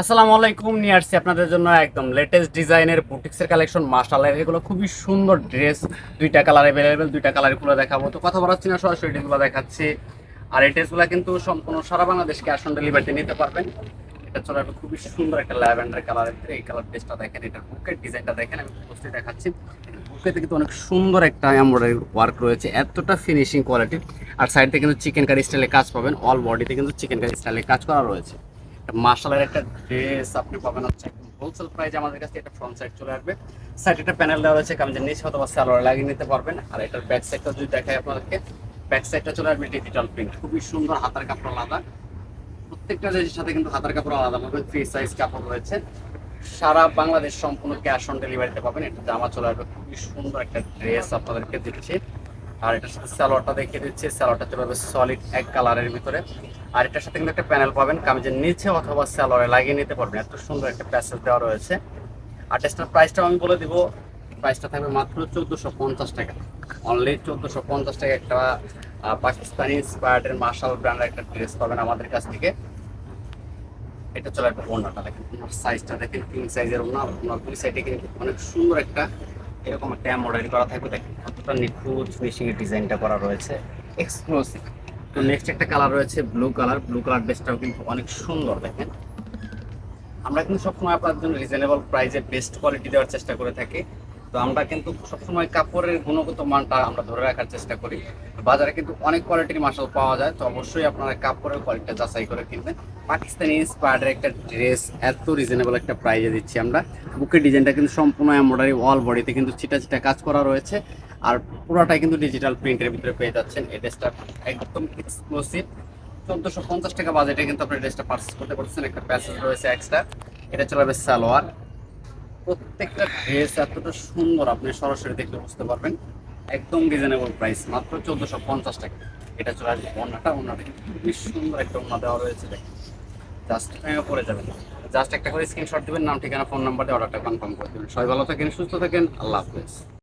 আসসালামু আলাইকুম, নিয়ে আসছি আপনাদের জন্য একদম লেটেস্ট ডিজাইনের বুটিক্সের কালেকশন মার্শালের এগুলো খুবই সুন্দর ড্রেস দুইটা কালার অ্যাভেলেবেল দুইটা কালারগুলো দেখাবো। তো কথা বলাচ্ছি না, সরাসরি ড্রেসগুলো দেখাচ্ছি। আর এই ড্রেসগুলো কিন্তু সম্পূর্ণ সারা ক্যাশ অন ডেলিভারিতে নিতে পারবেন। এটা চলে আসবে খুবই সুন্দর একটা ল্যাভেন্ডার কালারের এই কালার ড্রেসটা দেখেন, এটার বুকের ডিজাইনটা দেখেন, আমি পোস্টে দেখাচ্ছি। বুকেতে কিন্তু অনেক সুন্দর একটা এমব্রয়ডারি ওয়ার্ক রয়েছে, এতটা ফিনিশিং কোয়ালিটি আর সাইডে কিন্তু চিকেন কারি স্টাইলে কাজ পাবেন অল বডিতে কিন্তু চিকেন কারি স্টাইলে কাজ করা রয়েছে। মার্শালের একটা ড্রেস আপনি পাবেন হচ্ছে হোলসেল প্রাইজে আমাদের কাছে এটা ফ্রন্ট সাইড চলে আসবে। সাইড একটা প্যানেল দেওয়া রয়েছে কামিজের নিচে অথবা সালোয়ার লাগিয়ে নিতে পারবেন। আর এটার ব্যাক সাইডটা যদি দেখাই আপনাদেরকে ব্যাক সাইডটা চলে আসবে ডিজিটাল প্রিন্ট খুবই সুন্দর হাতার কাপড় আলাদা। প্রত্যেকটা ড্রেসের সাথে কিন্তু হাতার কাপড় আলাদা পাবেন ফ্রি সাইজ কাপড় রয়েছে। সারা বাংলাদেশ সম্পূর্ণ ক্যাশ অন ডেলিভারিতে পাবেন। এটা জামা চলে আসবে। খুবই সুন্দর একটা ড্রেস আপনাদেরকে দিচ্ছি। আর এটার সাথে স্যালোয়ারটা দেখিয়ে দিচ্ছি। স্যালোয়ারটা চলে আসবে সলিড এক কালারের ভিতরে। আর এটার সাথে কিন্তু একটা প্যানেল পাবেন, কামিজের নিচে অথবা স্যালোয়ারে লাগিয়ে নিতে পারবেন। এত সুন্দর একটা প্যাসেজ দেওয়া রয়েছে। আর টেস্টার প্রাইসটাও আমি বলে দিব। প্রাইসটা থাকবে মাত্র চোদ্দোশো পঞ্চাশ টাকা। অনলি চোদ্দোশো পঞ্চাশ টাকা একটা পাকিস্তানি ইন্সপায়ার্ডের মার্শাল ব্র্যান্ডের একটা ড্রেস পাবেন আমাদের কাছ থেকে। এটা চলে একটা ওনাটা দেখেন। ওনার সাইজটা দেখেন কিং সাইজের ওনা ওনার দুই সাইডে কিন্তু অনেক সুন্দর একটা এরকম একটা এমব্রয়ডারি করা থাকবে দেখেন। কতটা নিখুঁত এর ডিজাইনটা করা রয়েছে এক্সক্লুসিভ তো নেক্সট একটা কালার রয়েছে ব্লু কালার ব্লু কালার ড্রেসটাও কিন্তু অনেক সুন্দর, দেখেন। আমরা কিন্তু সবসময় আপনার জন্য রিজনেবল প্রাইসে বেস্ট কোয়ালিটি দেওয়ার চেষ্টা করে থাকি। তো আমরা কিন্তু সবসময় কাপড়ের গুণগত মানটা আমরা ধরে রাখার চেষ্টা করি। বাজারে কিন্তু অনেক কোয়ালিটির মাসাল পাওয়া যায়, তো অবশ্যই আপনারা কাপড়ের কোয়ালিটিটা যাচাই করে কিনবেন। পাকিস্তানি ইন্সপায়ার্ডের একটা ড্রেস এত রিজনেবল একটা প্রাইজে দিচ্ছি আমরা। বুকের ডিজাইনটা কিন্তু সম্পূর্ণ এমব্রয়ডারি অল বডিতে কিন্তু চিটা চিটা কাজ করা রয়েছে। আর পুরোটাই কিন্তু ডিজিটাল প্রিন্টের ভিতরে পেয়ে যাচ্ছেন। এই ড্রেসটা একদম এক্সক্লুসিভ চোদ্দোশো পঞ্চাশ টাকা বাজেটে কিন্তু আপনি ড্রেসটা পারচেস করতে পারছেন একটা প্যাসেজ রয়েছে এক্সট্রা এটা চলে যাবে সালোয়ার। প্রত্যেকটা ড্রেস এতটা সুন্দর আপনি সরাসরি দেখলে বুঝতে পারবেন। একদম রিজনেবল প্রাইস মাত্র চোদ্দশো পঞ্চাশ টাকা। এটা চলে আসবে অন্যটা কিন্তু খুবই সুন্দর একটা ওনা দেওয়া রয়েছে জাস্ট ভেঙে পড়ে যাবেন জাস্ট একটা করে স্ক্রিনশট দেবেন, নাম, ঠিকানা ফোন নাম্বার দিয়ে অর্ডারটা কনফার্ম করে দেবেন। সবাই ভালো থাকেন, সুস্থ থাকেন, আল্লাহ হাফেজ।